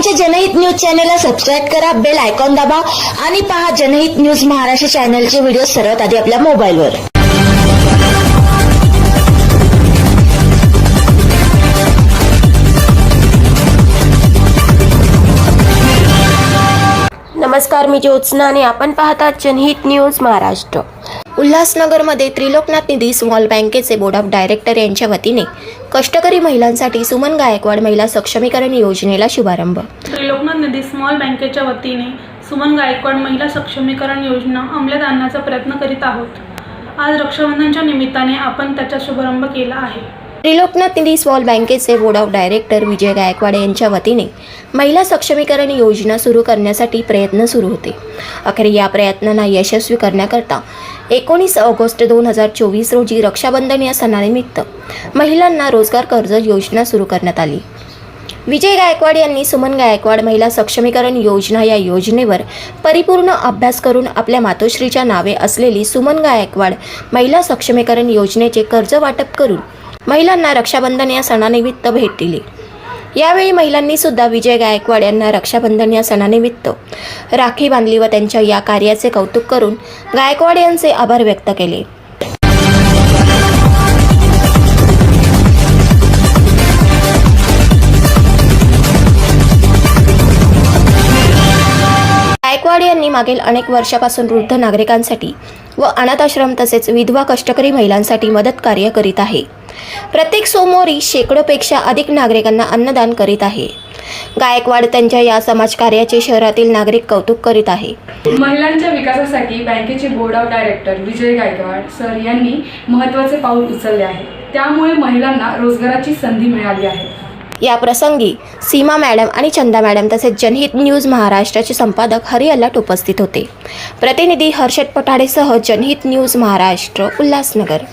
आमच्या जनहित न्यूज चॅनलला सबस्क्राईब करा बेल आयकॉन दाबा आणि पहा जनहित न्यूज महाराष्ट्र चॅनलचे व्हिडिओ सर्वात आधी आपल्या मोबाईलवर. नमस्कार मी ज्योत्स्ना आणि आपण पाहतात जनहित न्यूज महाराष्ट्र. उल्हासनगरमध्ये त्रिलोकनाथ निधी स्मॉल बँकेचे बोर्ड ऑफ डायरेक्टर यांच्या वतीने कष्टकरी महिलांसाठी सुमन गायकवाड महिला सक्षमीकरण योजनेला शुभारंभ. त्रिलोकनाथ निधी स्मॉल बँकेच्या वतीने सुमन गायकवाड महिला सक्षमीकरण योजना अंमलात आणण्याचा प्रयत्न करीत आहोत. आज रक्षाबंधनच्या निमित्ताने आपण त्याचा शुभारंभ केला आहे. त्रिलोकनाथ निधी स्मॉल बँकेचे board of director Vijay Gaikwad यांच्या वतीने महिला सक्षमीकरण योजना सुरू करण्यासाठी प्रयत्न सुरू होते. अखेर या प्रयत्नांना यशस्वी करण्याकरता एकोणीस ऑगस्ट दोन हजार चोवीस रोजी रक्षाबंधन या सणानिमित्त महिलांना रोजगार कर्ज योजना सुरू करण्यात आली. विजय गायकवाड यांनी सुमन गायकवाड महिला सक्षमीकरण योजना या योजनेवर परिपूर्ण अभ्यास करून आपल्या मातोश्रीच्या नावे असलेली सुमन गायकवाड महिला सक्षमीकरण योजनेचे कर्ज वाटप करून महिलांना रक्षाबंधन या सणानिमित्त भेट दिली. यावेळी महिलांनी सुद्धा विजय गायकवाड यांना रक्षाबंधन या सणानिमित्त राखी बांधली व त्यांच्या या कार्याचे कौतुक करून गायकवाड यांचे आभार व्यक्त केले. गायकवाड यांनी मागील अनेक वर्षापासून वृद्ध नागरिकांसाठी व अनाथाश्रम तसेच विधवा कष्टकरी महिलांसाठी मदत कार्य करीत आहे. प्रत्येक सोमवारी शेकडोपेक्षा अधिक नागरिकांना अन्नदान करीत आहे. गायकवाड त्यांच्या या समाजकार्याचे शहरातील नागरिक कौतुक करीत आहे. महिलांच्या विकासासाठी बँकेचे board of director Vijay Gaikwad sir यांनी महत्त्वाचे पाऊल उचलले आहे. त्यामुळे महिलांना रोजगाराची संधी मिळाली आहे. या प्रसंगी सीमा मॅडम आणि चंदा मॅडम तसेच जनहित न्यूज महाराष्ट्राचे संपादक हरी अल्लाट उपस्थित होते. प्रतिनिधी हर्षद पठाडेसह जनहित न्यूज महाराष्ट्र उल्हासनगर.